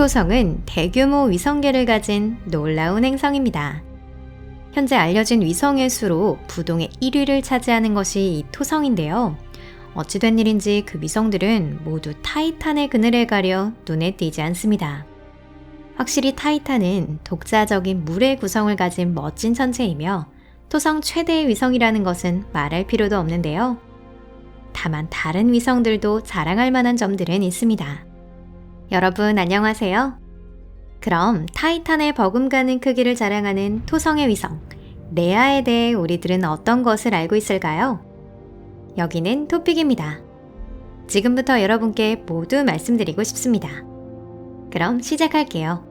토성은 대규모 위성계를 가진 놀라운 행성입니다. 현재 알려진 위성의 수로 부동의 1위를 차지하는 것이 이 토성인데요. 어찌된 일인지 그 위성들은 모두 타이탄의 그늘에 가려 눈에 띄지 않습니다. 확실히 타이탄은 독자적인 물의 구성을 가진 멋진 천체이며 토성 최대의 위성이라는 것은 말할 필요도 없는데요. 다만 다른 위성들도 자랑할 만한 점들은 있습니다. 여러분 안녕하세요. 그럼 타이탄의 버금가는 크기를 자랑하는 토성의 위성, 레아에 대해 우리들은 어떤 것을 알고 있을까요? 여기는 토픽입니다. 지금부터 여러분께 모두 말씀드리고 싶습니다. 그럼 시작할게요.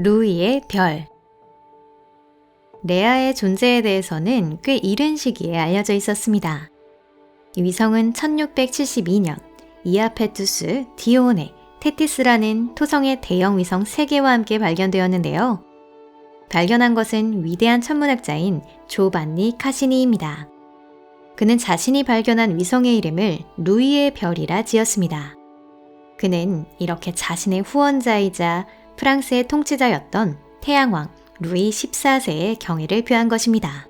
루이의 별 레아의 존재에 대해서는 꽤 이른 시기에 알려져 있었습니다. 이 위성은 1672년 이아페투스, 디오네, 테티스라는 토성의 대형 위성 3개와 함께 발견되었는데요. 발견한 것은 위대한 천문학자인 조반니 카시니입니다. 그는 자신이 발견한 위성의 이름을 루이의 별이라 지었습니다. 그는 이렇게 자신의 후원자이자 프랑스의 통치자였던 태양왕 루이 14세의 경애를 표한 것입니다.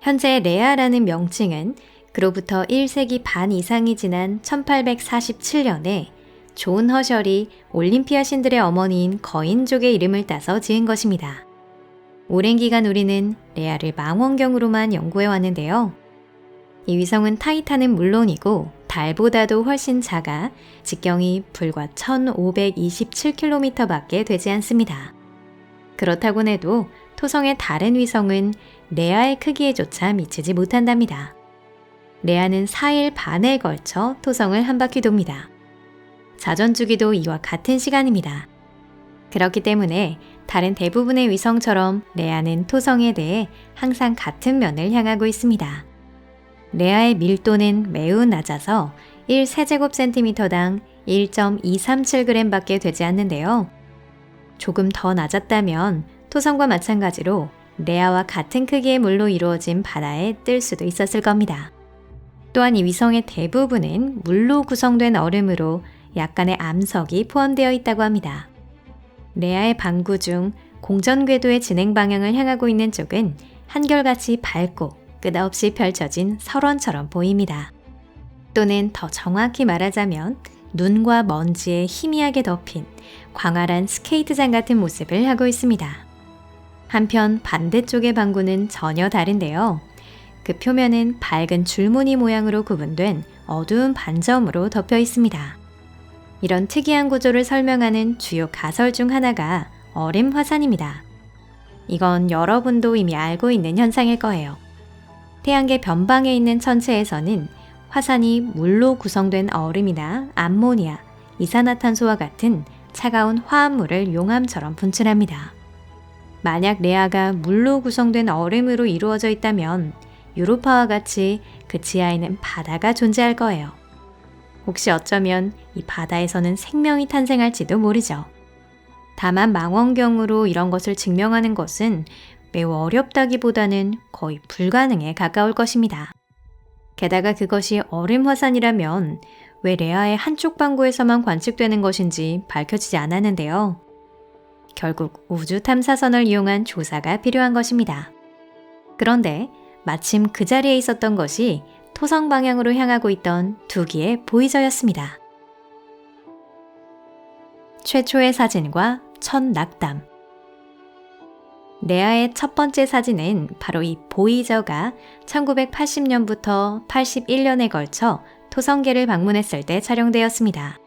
현재 레아라는 명칭은 그로부터 1세기 반 이상이 지난 1847년에 존 허셜이 올림피아 신들의 어머니인 거인족의 이름을 따서 지은 것입니다. 오랜 기간 우리는 레아를 망원경으로만 연구해 왔는데요. 이 위성은 타이탄은 물론이고 달보다도 훨씬 작아 직경이 불과 1527km 밖에 되지 않습니다. 그렇다고 해도 토성의 다른 위성은 레아의 크기에조차 미치지 못한답니다. 레아는 4일 반에 걸쳐 토성을 한 바퀴 돕니다. 자전주기도 이와 같은 시간입니다. 그렇기 때문에 다른 대부분의 위성처럼 레아는 토성에 대해 항상 같은 면을 향하고 있습니다. 레아의 밀도는 매우 낮아서 1세제곱센티미터당 1.237g 밖에 되지 않는데요. 조금 더 낮았다면 토성과 마찬가지로 레아와 같은 크기의 물로 이루어진 바다에 뜰 수도 있었을 겁니다. 또한 이 위성의 대부분은 물로 구성된 얼음으로 약간의 암석이 포함되어 있다고 합니다. 레아의 방구 중 공전 궤도의 진행 방향을 향하고 있는 쪽은 한결같이 밝고 끝없이 펼쳐진 설원처럼 보입니다. 또는 더 정확히 말하자면 눈과 먼지에 희미하게 덮인 광활한 스케이트장 같은 모습을 하고 있습니다. 한편 반대쪽의 방구는 전혀 다른데요. 그 표면은 밝은 줄무늬 모양으로 구분된 어두운 반점으로 덮여 있습니다. 이런 특이한 구조를 설명하는 주요 가설 중 하나가 어림 화산입니다. 이건 여러분도 이미 알고 있는 현상일 거예요. 태양계 변방에 있는 천체에서는 화산이 물로 구성된 얼음이나 암모니아, 이산화탄소와 같은 차가운 화합물을 용암처럼 분출합니다. 만약 레아가 물로 구성된 얼음으로 이루어져 있다면 유로파와 같이 그 지하에는 바다가 존재할 거예요. 혹시 어쩌면 이 바다에서는 생명이 탄생할지도 모르죠. 다만 망원경으로 이런 것을 증명하는 것은 매우 어렵다기보다는 거의 불가능에 가까울 것입니다. 게다가 그것이 얼음 화산이라면 왜 레아의 한쪽 방구에서만 관측되는 것인지 밝혀지지 않았는데요. 결국 우주 탐사선을 이용한 조사가 필요한 것입니다. 그런데 마침 그 자리에 있었던 것이 토성 방향으로 향하고 있던 두 기의 보이저였습니다. 최초의 사진과 첫 낙담. 레아의 첫 번째 사진은 바로 이 보이저가 1980년부터 81년에 걸쳐 토성계를 방문했을 때 촬영되었습니다.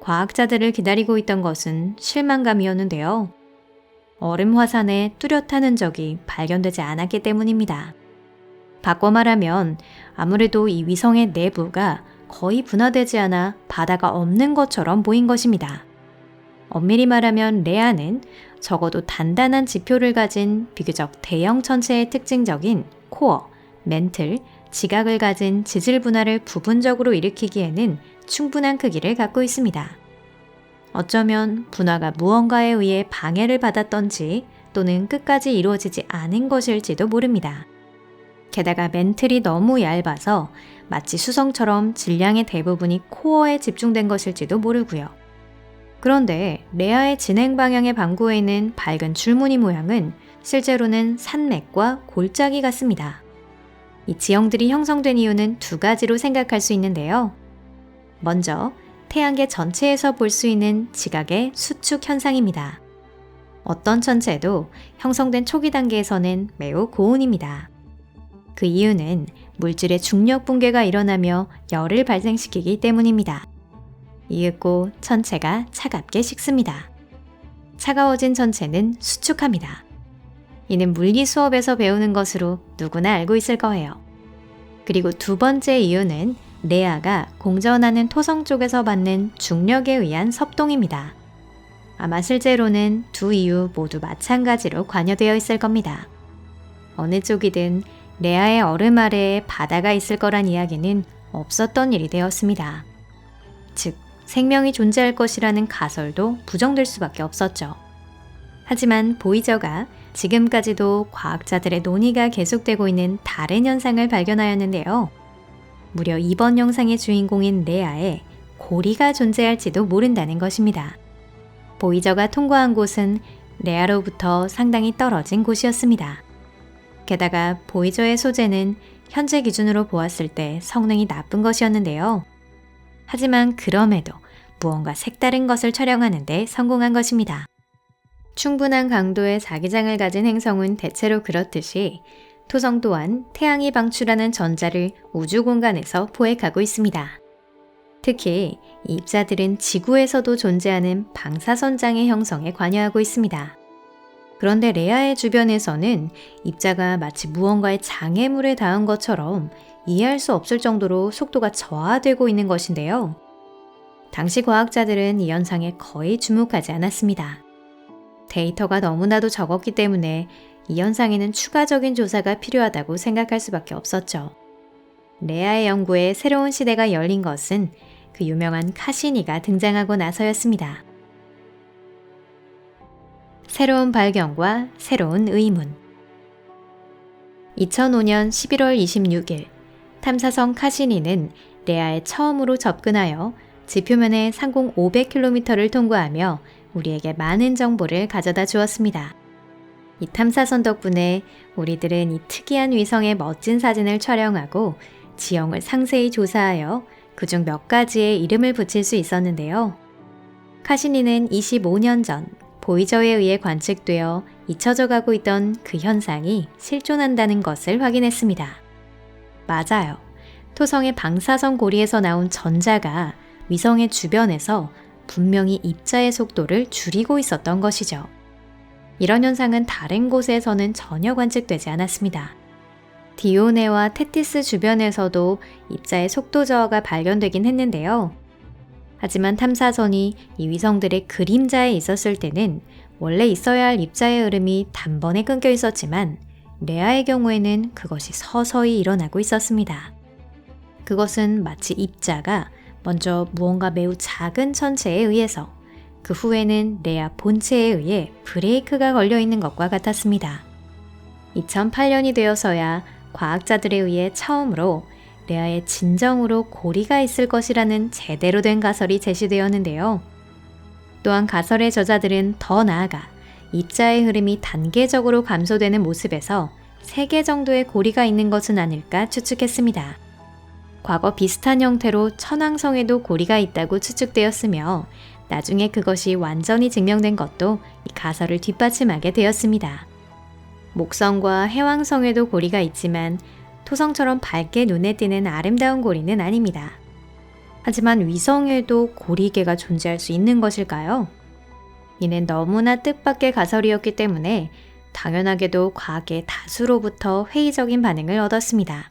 과학자들을 기다리고 있던 것은 실망감이었는데요. 얼음 화산에 뚜렷한 흔적이 발견되지 않았기 때문입니다. 바꿔 말하면 아무래도 이 위성의 내부가 거의 분화되지 않아 바다가 없는 것처럼 보인 것입니다. 엄밀히 말하면 레아는 적어도 단단한 지표를 가진 비교적 대형 천체의 특징적인 코어, 멘틀, 지각을 가진 지질 분화를 부분적으로 일으키기에는 충분한 크기를 갖고 있습니다. 어쩌면 분화가 무언가에 의해 방해를 받았던지 또는 끝까지 이루어지지 않은 것일지도 모릅니다. 게다가 멘틀이 너무 얇아서 마치 수성처럼 질량의 대부분이 코어에 집중된 것일지도 모르고요. 그런데 레아의 진행 방향의 방구에 있는 밝은 줄무늬 모양은 실제로는 산맥과 골짜기 같습니다. 이 지형들이 형성된 이유는 두 가지로 생각할 수 있는데요. 먼저 태양계 전체에서 볼 수 있는 지각의 수축 현상입니다. 어떤 천체도 형성된 초기 단계에서는 매우 고온입니다. 그 이유는 물질의 중력 붕괴가 일어나며 열을 발생시키기 때문입니다. 이윽고 천체가 차갑게 식습니다. 차가워진 천체는 수축합니다. 이는 물리 수업에서 배우는 것으로 누구나 알고 있을 거예요. 그리고 두 번째 이유는 레아가 공전하는 토성 쪽에서 받는 중력에 의한 섭동입니다. 아마 실제로는 두 이유 모두 마찬가지로 관여되어 있을 겁니다. 어느 쪽이든 레아의 얼음 아래에 바다가 있을 거란 이야기는 없었던 일이 되었습니다. 즉, 생명이 존재할 것이라는 가설도 부정될 수밖에 없었죠. 하지만 보이저가 지금까지도 과학자들의 논의가 계속되고 있는 다른 현상을 발견하였는데요. 무려 이번 영상의 주인공인 레아에 고리가 존재할지도 모른다는 것입니다. 보이저가 통과한 곳은 레아로부터 상당히 떨어진 곳이었습니다. 게다가 보이저의 소재는 현재 기준으로 보았을 때 성능이 나쁜 것이었는데요. 하지만 그럼에도 무언가 색다른 것을 촬영하는데 성공한 것입니다. 충분한 강도의 자기장을 가진 행성은 대체로 그렇듯이 토성 또한 태양이 방출하는 전자를 우주 공간에서 포획하고 있습니다. 특히 이 입자들은 지구에서도 존재하는 방사선장의 형성에 관여하고 있습니다. 그런데 레아의 주변에서는 입자가 마치 무언가의 장애물에 닿은 것처럼 이해할 수 없을 정도로 속도가 저하되고 있는 것인데요. 당시 과학자들은 이 현상에 거의 주목하지 않았습니다. 데이터가 너무나도 적었기 때문에 이 현상에는 추가적인 조사가 필요하다고 생각할 수밖에 없었죠. 레아의 연구에 새로운 시대가 열린 것은 그 유명한 카시니가 등장하고 나서였습니다. 새로운 발견과 새로운 의문 2005년 11월 26일 탐사선 카시니는 레아에 처음으로 접근하여 지표면의 상공 500km를 통과하며 우리에게 많은 정보를 가져다 주었습니다. 이 탐사선 덕분에 우리들은 이 특이한 위성의 멋진 사진을 촬영하고 지형을 상세히 조사하여 그중 몇 가지의 이름을 붙일 수 있었는데요. 카시니는 25년 전 보이저에 의해 관측되어 잊혀져 가고 있던 그 현상이 실존한다는 것을 확인했습니다. 맞아요. 토성의 방사선 고리에서 나온 전자가 위성의 주변에서 분명히 입자의 속도를 줄이고 있었던 것이죠. 이런 현상은 다른 곳에서는 전혀 관측되지 않았습니다. 디오네와 테티스 주변에서도 입자의 속도 저하가 발견되긴 했는데요. 하지만 탐사선이 이 위성들의 그림자에 있었을 때는 원래 있어야 할 입자의 흐름이 단번에 끊겨 있었지만 레아의 경우에는 그것이 서서히 일어나고 있었습니다. 그것은 마치 입자가 먼저 무언가 매우 작은 천체에 의해서 그 후에는 레아 본체에 의해 브레이크가 걸려 있는 것과 같았습니다. 2008년이 되어서야 과학자들에 의해 처음으로 레아의 진정으로 고리가 있을 것이라는 제대로 된 가설이 제시되었는데요. 또한 가설의 저자들은 더 나아가 입자의 흐름이 단계적으로 감소되는 모습에서 3개 정도의 고리가 있는 것은 아닐까 추측했습니다. 과거 비슷한 형태로 천왕성에도 고리가 있다고 추측되었으며 나중에 그것이 완전히 증명된 것도 이 가설을 뒷받침하게 되었습니다. 목성과 해왕성에도 고리가 있지만 토성처럼 밝게 눈에 띄는 아름다운 고리는 아닙니다. 하지만 위성에도 고리계가 존재할 수 있는 것일까요? 이는 너무나 뜻밖의 가설이었기 때문에 당연하게도 과학의 다수로부터 회의적인 반응을 얻었습니다.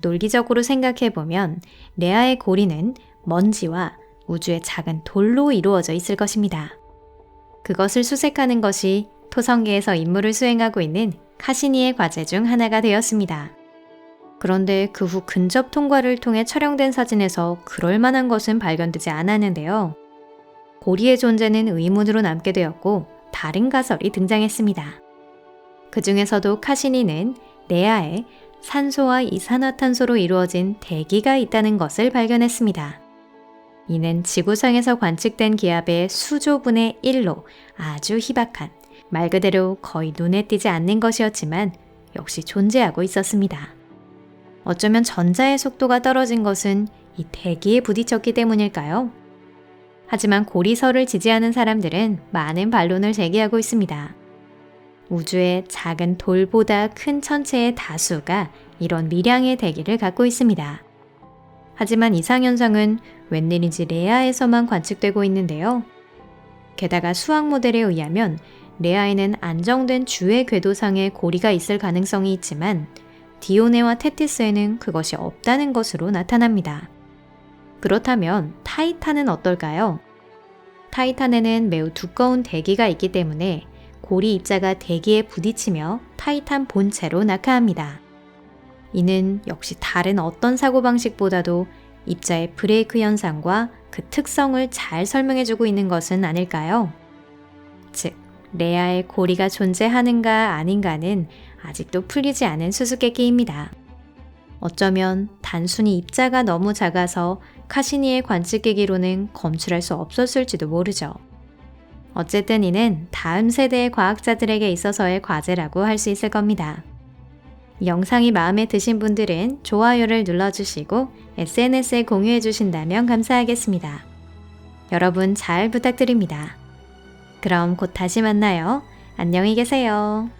논리적으로 생각해보면 레아의 고리는 먼지와 우주의 작은 돌로 이루어져 있을 것입니다. 그것을 수색하는 것이 토성계에서 임무를 수행하고 있는 카시니의 과제 중 하나가 되었습니다. 그런데 그 후 근접 통과를 통해 촬영된 사진에서 그럴 만한 것은 발견되지 않았는데요. 고리의 존재는 의문으로 남게 되었고 다른 가설이 등장했습니다. 그 중에서도 카시니는 레아에 산소와 이산화탄소로 이루어진 대기가 있다는 것을 발견했습니다. 이는 지구상에서 관측된 기압의 수조분의 1로 아주 희박한, 말 그대로 거의 눈에 띄지 않는 것이었지만 역시 존재하고 있었습니다. 어쩌면 전자의 속도가 떨어진 것은 이 대기에 부딪혔기 때문일까요? 하지만 고리설을 지지하는 사람들은 많은 반론을 제기하고 있습니다. 우주의 작은 돌보다 큰 천체의 다수가 이런 미량의 대기를 갖고 있습니다. 하지만 이상현상은 웬일인지 레아에서만 관측되고 있는데요. 게다가 수학 모델에 의하면 레아에는 안정된 주의 궤도상의 고리가 있을 가능성이 있지만 디오네와 테티스에는 그것이 없다는 것으로 나타납니다. 그렇다면 타이탄은 어떨까요? 타이탄에는 매우 두꺼운 대기가 있기 때문에 고리 입자가 대기에 부딪히며 타이탄 본체로 낙하합니다. 이는 역시 다른 어떤 사고방식보다도 입자의 브레이크 현상과 그 특성을 잘 설명해주고 있는 것은 아닐까요? 즉, 레아의 고리가 존재하는가 아닌가는 아직도 풀리지 않은 수수께끼입니다. 어쩌면 단순히 입자가 너무 작아서 카시니의 관측기기로는 검출할 수 없었을지도 모르죠. 어쨌든 이는 다음 세대의 과학자들에게 있어서의 과제라고 할 수 있을 겁니다. 영상이 마음에 드신 분들은 좋아요를 눌러주시고 SNS에 공유해 주신다면 감사하겠습니다. 여러분 잘 부탁드립니다. 그럼 곧 다시 만나요. 안녕히 계세요.